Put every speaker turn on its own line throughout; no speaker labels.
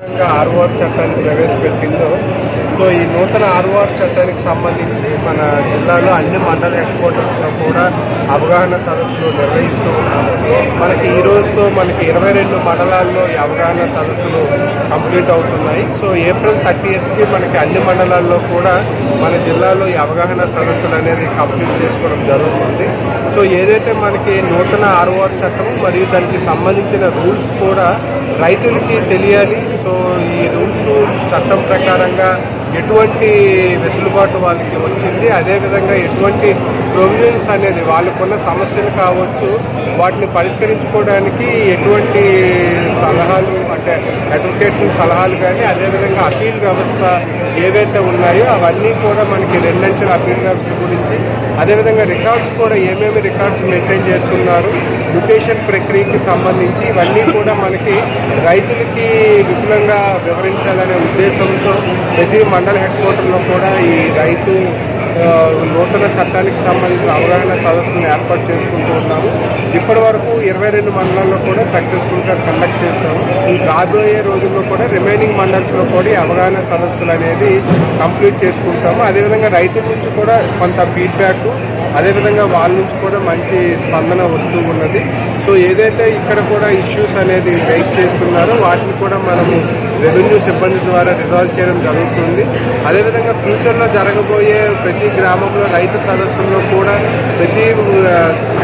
ROR చట్టాన్ని ప్రవేశపెట్టిందో. So ఈ నూతన ఆర్ఓఆర్ చట్టానికి సంబంధించి మన జిల్లాలో అన్ని మండల హెడ్ క్వార్టర్స్లో కూడా అవగాహన సదస్సులు నిర్వహిస్తూ ఉన్నాము మనకి ఈ రోజుతో మనకి ఇరవై రెండు మండలాల్లో ఈ అవగాహన సదస్సులు కంప్లీట్ అవుతున్నాయి. సో ఏప్రిల్ థర్టీ ఎయిత్కి మనకి అన్ని మండలాల్లో కూడా మన జిల్లాలో ఈ అవగాహన సదస్సులు అనేది కంప్లీట్ చేసుకోవడం జరుగుతుంది. సో ఏదైతే మనకి నూతన ఆర్ఓఆర్ చట్టం మరియు దానికి సంబంధించిన రూల్స్ కూడా రైతులకి తెలియాలి. సో ఈ రూల్స్ చట్టం ప్రకారంగా ఎటువంటి వెసులుబాటు వాళ్ళకి వచ్చింది. అదేవిధంగా ఎటువంటి ప్రొవిజన్స్ అనేది వాళ్ళకున్న సమస్యలు కావచ్చు వాటిని పరిష్కరించుకోవడానికి ఎటువంటి సలహాలు అంటే అడ్వకేషన్ సలహాలు కానీ అదేవిధంగా అపీల్ వ్యవస్థ ఏవైతే ఉన్నాయో అవన్నీ కూడా మనకి రెండంచెల అపీల్ వ్యవస్థ గురించి అదేవిధంగా రికార్డ్స్ కూడా ఏమేమి రికార్డ్స్ మెయింటైన్ చేస్తున్నారు మ్యూటేషన్ ప్రక్రియకి సంబంధించి ఇవన్నీ కూడా మనకి రైతులకి విపులంగా వివరించాలనే ఉద్దేశంతో ప్రతి మండల హెడ్ క్వార్టర్లో కూడా ఈ రైతు నూతన చట్టానికి సంబంధించిన అవగాహన సదస్సును ఏర్పాటు చేసుకుంటూ ఉన్నాము. ఇప్పటి వరకు ఇరవై రెండు మండలాల్లో కూడా సక్సెస్ఫుల్గా కండక్ట్ చేశాము. రాబోయే రోజుల్లో కూడా రిమైనింగ్ మండల్స్లో కూడా అవగాహన సదస్సులు అనేది కంప్లీట్ చేసుకుంటాము. అదేవిధంగా రైతుల నుంచి కూడా కొంత ఫీడ్బ్యాక్ అదేవిధంగా వాళ్ళ నుంచి కూడా మంచి స్పందన వస్తూ ఉన్నది. సో ఏదైతే ఇక్కడ కూడా ఇష్యూస్ అనేది రైట్ చేస్తున్నారో వాటిని కూడా మనము రెవెన్యూ సిబ్బంది ద్వారా రిజాల్వ్ చేయడం జరుగుతుంది. అదేవిధంగా ఫ్యూచర్లో జరగబోయే ప్రతి గ్రామంలో రైతు సదస్సుల్లో కూడా ప్రతి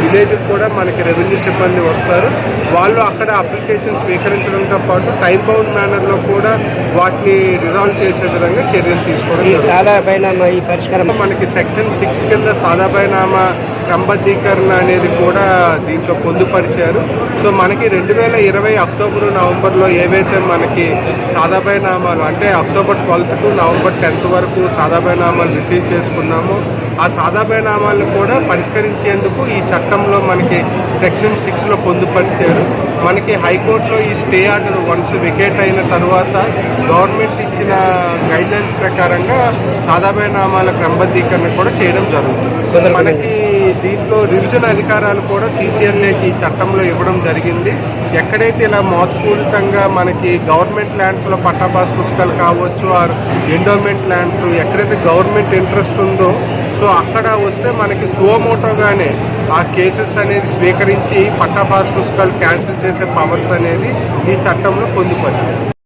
విలేజ్ కూడా మనకి రెవెన్యూ సిబ్బంది వస్తారు. వాళ్ళు అక్కడ అప్లికేషన్ స్వీకరించడంతో పాటు టైం బౌండ్ మేనర్లో కూడా వాటిని రిజాల్వ్ చేసే విధంగా చర్యలు తీసుకోవడం
ఈ పరిష్కారం?
మనకి సెక్షన్ సిక్స్ కింద సాదాబైనామా క్రమబద్ధీకరణ అనేది కూడా దీంట్లో పొందుపరిచారు. సో మనకి రెండు వేల ఇరవై అక్టోబర్ నవంబర్లో ఏవైతే మనకి సాదాబైనామాలు అంటే October twelfth to November tenth వరకు సాదాబైనామాలు రిసీవ్ చేస్తున్నాము. ఆ సాదాబైనామాలను కూడా పరిష్కరించేందుకు ఈ చట్టంలో మనకి సెక్షన్ సిక్స్లో పొందుపరిచారు. మనకి హైకోర్టులో ఈ స్టే ఆర్డర్ వన్స్ వికెట్ అయిన తర్వాత గవర్నమెంట్ ఇచ్చిన గైడ్లైన్స్ ప్రకారంగా సాదాబైనామాల క్రమబద్ధీకరణ కూడా చేయడం జరుగుతుంది. మనకి దీంట్లో రివిజన్ అధికారాలు కూడా సీసీఎల్ఏకి ఈ చట్టంలో ఇవ్వడం జరిగింది. ఎక్కడైతే ఇలా మోసపూరితంగా మనకి గవర్నమెంట్ ల్యాండ్స్లో పట్టాభాస్ పుస్తకాలు కావచ్చు ఆర్ ఎండోమెంట్ ల్యాండ్స్ ఎక్కడైతే గవర్నమెంట్ ఇంట్రెస్ట్ ఉందో సో అక్కడ వస్తే మనకి సువమోటోగానే ఆ కేసెస్ అనేది స్వీకరించి పట్టాపాస్ పుస్తకాలు క్యాన్సిల్ చేసే పవర్స్ అనేది ఈ చట్టంలో పొందుపరిచారు.